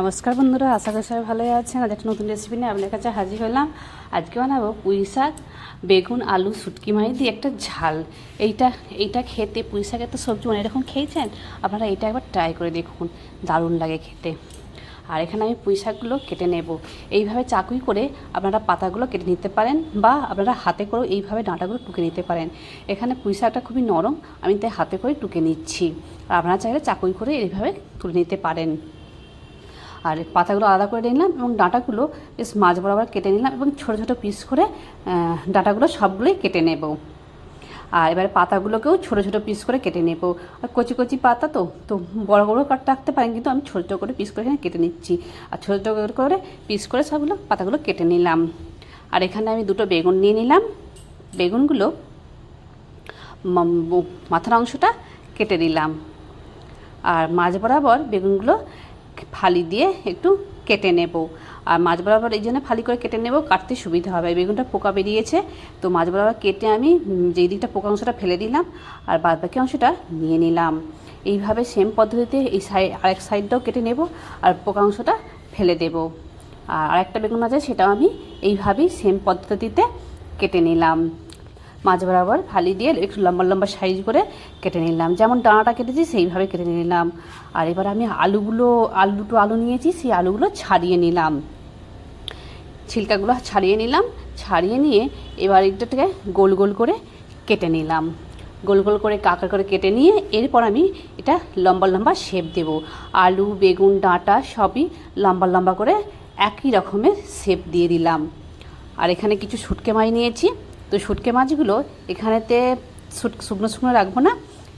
নমস্কার বন্ধুরা, আশা করি সবাই ভালোই আছেন। আজ একটা নতুন রেসিপি নিয়ে আপনার কাছে হাজির হলাম। আজকে বানাবো পুঁই শাক, বেগুন, আলু, শুটকি মাই দিয়ে একটা ঝাল। এইটা এইটা খেতে, পুঁই শাকের তো সবজি অনেক রকম খেয়েছেন, আপনারা এটা একবার ট্রাই করে দেখুন। দারুণ লাগে খেতে। আর এখানে আমি পুঁই শাকগুলো কেটে নেব। এইভাবে চাকুই করে আপনারা পাতাগুলো কেটে নিতে পারেন বা আপনারা হাতে করেও এইভাবে ডাঁটাগুলো টুকে নিতে পারেন। এখানে পুঁই শাকটা খুবই নরম, আমি তাই হাতে করে টুকে নিচ্ছি। আর আপনারা চাইলে চাকুই করে এইভাবে তুলে নিতে পারেন। আর পাতাগুলো আলাদা করে নিলাম এবং ডাঁটাগুলো বেশ মাছ বরাবর কেটে নিলাম এবং ছোটো ছোটো পিস করে ডাঁটাগুলো সবগুলোই কেটে নেব। আর এবারে পাতাগুলোকেও ছোটো ছোটো পিস করে কেটে নেব। আর কচি কচি পাতা তো তো বড় বড় কাট রাখতে পারেন কিন্তু আমি ছোটো ছোটো করে পিস করে এখানে কেটে নিচ্ছি। আর ছোটো ছোটো করে পিস করে সবগুলো পাতাগুলো কেটে নিলাম। আর এখানে আমি দুটো বেগুন নিয়ে নিলাম। বেগুনগুলো মাথার অংশটা কেটে দিলাম আর মাঝ বরাবর বেগুনগুলো ফালি দিয়ে একটু কেটে নেব। আর মাছ বরাবর এই জন্য ফালি করে কেটে নেব, কাটতে সুবিধা হবে। বেগুনটা পোকা বেরিয়েছে, তো মাছ বরাবর কেটে আমি যেই দিকটা পোকা অংশটা ফেলে দিলাম আর বাদ বাকি অংশটা নিয়ে নিলাম। এইভাবে সেম পদ্ধতিতে এই সাইড আরেক সাইডটাও কেটে নেব আর পোকা অংশটা ফেলে দেব। আর আরেকটা বেগুন আছে সেটাও আমি এইভাবেই সেম পদ্ধতিতে কেটে নিলাম। মাঝ বরাবর ফালি দিয়ে একটু লম্বা লম্বা সাইজ করে কেটে নিলাম। যেমন ডানাটা কেটেছি, সেইভাবে কেটে নিলাম। আর এবার আমি আলুগুলো, আলু দুটো আলু নিয়েছি, সেই আলুগুলো ছাড়িয়ে নিলাম। ছিলকাগুলো ছাড়িয়ে নিলাম, ছাড়িয়ে নিয়ে এবার এটাকে গোল গোল করে কেটে নিলাম। গোল গোল করে কাকা করে কেটে নিয়ে এরপর আমি এটা লম্বা লম্বা শেপ দেব। আলু, বেগুন, ডাঁটা সবই লম্বা লম্বা করে একই রকমের শেপ দিয়ে দিলাম। আর এখানে কিছু শুটকে মাছ নিয়েছি। তো শুটকে মাছগুলো এখানেতে শুকনো শুকনো রাখব না।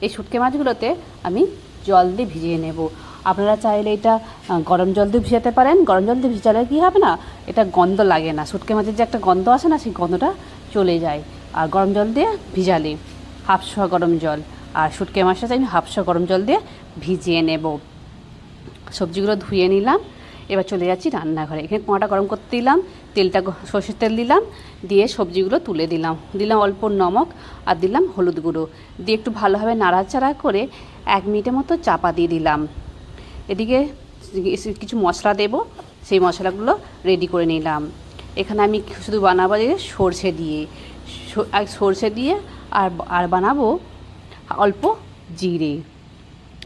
এই শুটকে মাছগুলোতে আমি জল দিয়ে ভিজিয়ে নেব। আপনারা চাইলে এটা গরম জল দিয়ে ভিজাতে পারেন। গরম জল দিয়ে ভিজালে কী হবে না, এটা গন্ধ লাগে না। শুটকে মাছের যে একটা গন্ধ আসে না, সেই গন্ধটা চলে যায়। আর গরম জল দিয়ে ভিজালে হাফশোয়া গরম জল। আর শুটকে মাছটা চাই হাফশোয়া গরম জল দিয়ে ভিজিয়ে নেব। সবজিগুলো ধুয়ে নিলাম। এবার চলে যাচ্ছি রান্নাঘরে। এখানে কোঁয়াটা গরম করতে দিলাম, তেলটা সর্ষের তেল দিলাম, দিয়ে সবজিগুলো তুলে দিলাম। দিলাম অল্প নমক আর দিলাম হলুদ গুঁড়ো। দিয়ে একটু ভালোভাবে নাড়াচাড়া করে এক মিনিটের মতো চাপা দিয়ে দিলাম। এদিকে কিছু মশলা দেব, সেই মশলাগুলো রেডি করে নিলাম। এখানে আমি শুধু বানাবো যে সর্ষে দিয়ে। সর্ষে দিয়ে আর আর বানাবো অল্প জিরে।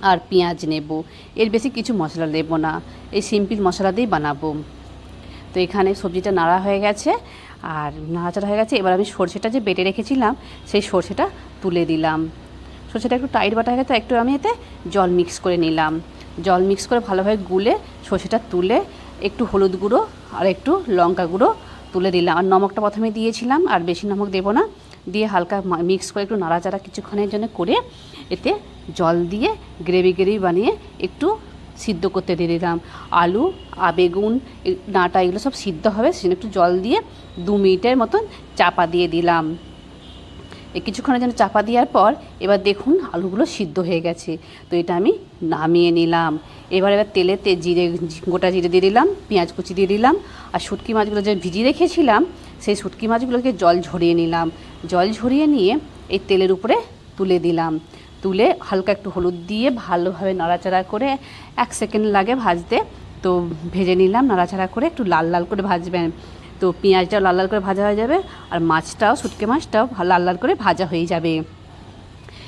আর পেঁয়াজ নেব। এর বেশি কিছু মশলা নেব না। এই সিম্পল মশলা দিয়েই বানাবো। তো এখানে সবজিটা নাড়া হয়ে গেছে। আর নাড়াচাড়া হয়ে গেছে। এবার আমি সর্ষেটা যে বেটে রেখেছিলাম, সেই সর্ষেটা তুলে দিলাম। সর্ষেটা একটু টাইট বাটা হয়ে গেছে, একটু আমি এতে জল মিক্স করে নিলাম। জল মিক্স করে ভালোভাবে গুলে সর্ষেটা তুলে একটু হলুদ গুঁড়ো আর একটু লঙ্কা গুঁড়ো তুলে দিলাম। আর নমকটা প্রথমে দিয়েছিলাম, আর বেশি নমক দেবো না। দিয়ে হালকা মিক্স করে একটু নাড়াচাড়া কিছুক্ষণের জন্য করে এতে জল দিয়ে গ্রেভি গ্রেভি বানিয়ে একটু সিদ্ধ করতে দিয়ে দিলাম। আলু আবেগুন বেগুন ডাঁটা এগুলো সব সিদ্ধ হবে, সেজন্য একটু জল দিয়ে দু মিনিটের মতন চাপা দিয়ে দিলাম। কিছুক্ষণের জন্য চাপা দেওয়ার পর এবার দেখুন আলুগুলো সিদ্ধ হয়ে গেছে। তো এটা আমি নামিয়ে নিলাম। এবার এবার তেলেতে জিরে, গোটা জিরে দিয়ে দিলাম, পেঁয়াজ কুচি দিয়ে দিলাম, আর শুটকি মাছগুলো যে ভিজিয়ে রেখেছিলাম, সেই শুটকি মাছগুলোকে জল ঝরিয়ে নিলাম। জল ঝরিয়ে নিয়ে এই তেলের উপরে তুলে দিলাম। তুলে হালকা একটু হলুদ দিয়ে ভালোভাবে নাড়াচাড়া করে এক সেকেন্ড লাগে ভাজতে, তো ভেজে নিলাম, নাড়াচাড়া করে একটু লাল লাল করে ভাজবেন। তো পেঁয়াজটাও লাল লাল করে ভাজা হয়ে যাবে আর মাছটাও, শুটকে মাছটাও লাল লাল করে ভাজা হয়ে যাবে।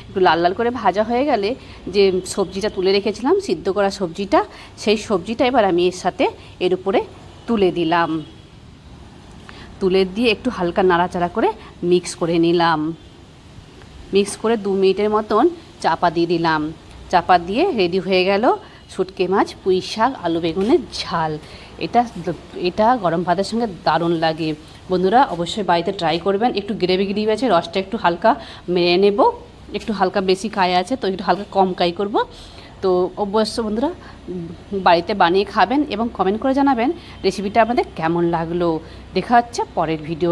একটু লাল লাল করে ভাজা হয়ে গেলে যে সবজিটা তুলে রেখেছিলাম, সিদ্ধ করা সবজিটা, সেই সবজিটা এবার আমি এর সাথে এর উপরে তুলে দিলাম। তুলে দিয়ে একটু হালকা নাড়াচাড়া করে মিক্স করে নিলাম। মিক্স করে দু মিনিটের মতন চাপা দিয়ে দিলাম। চাপা দিয়ে রেডি হয়ে গেল শুটকে মাছ, পুঁই শাক, আলু বেগুনের ঝাল। এটা এটা গরম ভাতের সঙ্গে দারুণ লাগে। বন্ধুরা, অবশ্যই বাড়িতে ট্রাই করবেন। একটু গ্রেভি গ্রেভি আছে, রসটা একটু হালকা মেরে নেব। একটু হালকা বেশি কায় আছে, তো একটু হালকা কম কাই করব। তো অবশ্য বন্ধুরা, বাড়িতে বানিয়ে খাবেন এবং কমেন্ট করে জানাবেন রেসিপিটা আমাদের কেমন লাগল। দেখা হচ্ছে পরের ভিডিও